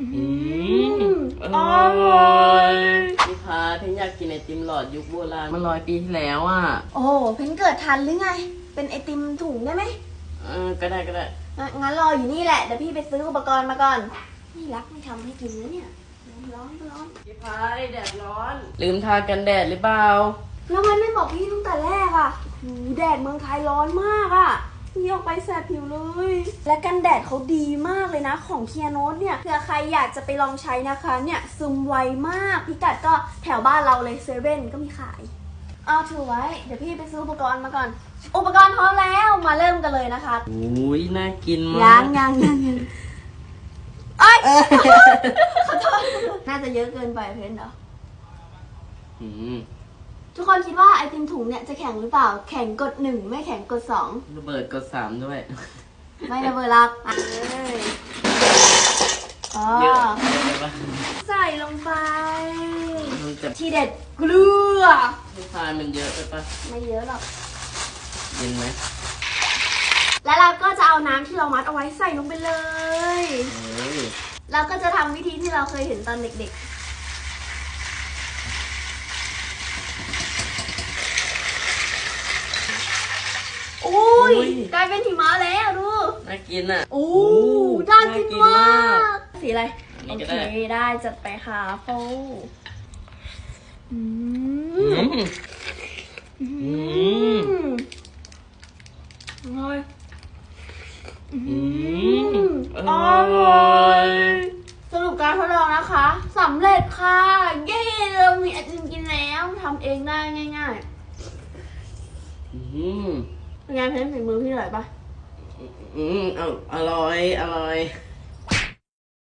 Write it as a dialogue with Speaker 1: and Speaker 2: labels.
Speaker 1: อืม
Speaker 2: อ
Speaker 1: อ
Speaker 2: ร่
Speaker 1: ร่
Speaker 2: อ
Speaker 1: อยย
Speaker 2: พี่พาพี่อยากกินไอติมหลอดยุคโบราณมันร้อยปีที่แล้วอะ
Speaker 1: โอ้โหเพนเกิดทันหรือไง เป็นไอติมถุงได้ไหม
Speaker 2: เออก็ได้ก็ได้
Speaker 1: งั้นงั้นรออยู่นี่แหละ เดี๋ยวพี่ไปซื้ออุปกรณ์มาก่อน นี่รักไม่ทำให้กินนะเนี่ย ร้อนร้อน
Speaker 2: พี่พาแดดร้อน ลืมทากันแดดหรือเปล่า
Speaker 1: แล้วมันไม่บอกพี่ตั้งแต่แรกอะหูแดดเมืองไทยร้อนมากอะ นี่ออกไปแสบผิวเลย และกันแดดเขาดีมากเลยนะของเคียโนตเนี่ยเผื่อใครอยากจะไปลองใช้นะคะเนี่ยซึมไวมากพิกัดก็แถวบ้านเราเลยเซเว่นก็มีขายเอาถือไว้ เดี๋ยวพี่ไปซื้ออุปกรณ์มาก่อน อุปกรณ์พร้อมแล้วมาเริ่มกันเลยนะคะ
Speaker 2: อุ้ยน่ากินมาก
Speaker 1: ยังยังยังยังเอ้ยขอโทษน่าจะเยอะเกินไปเพนเหรอ
Speaker 2: อืม
Speaker 1: ทุกคนคิดว่าไอติมถุงเนี่ยจะแข็งหรือเปล่า แข็งกดหนึ่งไม่แข็งกดสอง
Speaker 2: ระเบิดกดสามด้วย
Speaker 1: ไม่ระเบิดรักอะเลยอ๋อ
Speaker 2: เยอะเยอะเลยปะ
Speaker 1: ใส่ลงไป
Speaker 2: มันจะ
Speaker 1: ทีเด็ดเกลือ
Speaker 2: พี่พามันเยอะไปปะ
Speaker 1: ไม่เยอะหรอก
Speaker 2: เย็นไหม
Speaker 1: แล้วเราก็จะเอาน้ำที่เรามัดเอาไว้ใส่ลงไปเลย
Speaker 2: เฮ้ย
Speaker 1: เราก็จะทำวิธีที่เราเคยเห็นตอนเด็กๆ อุ้ยกลายเป็นหิมะแล้วดู
Speaker 2: น่ากินอะ
Speaker 1: โอ้น่ากินมาก สีอะไร
Speaker 2: อัน
Speaker 1: โอ
Speaker 2: นี้ก็
Speaker 1: เค
Speaker 2: ได้
Speaker 1: ได้จัดไปค่ะโฟอื
Speaker 2: อื
Speaker 1: ม
Speaker 2: ม
Speaker 1: อื
Speaker 2: ม
Speaker 1: อร่อย
Speaker 2: อืม
Speaker 1: อร่อยสรุปการทดลองนะคะสำเร็จค่ะ เย้เรามีไอติมกินแล้วทำเองได้ง่าย
Speaker 2: อืม
Speaker 1: ๆ เป็นไงเพนฝีมือพี่อร่อยปะ
Speaker 2: อืมอร่อย อร่อย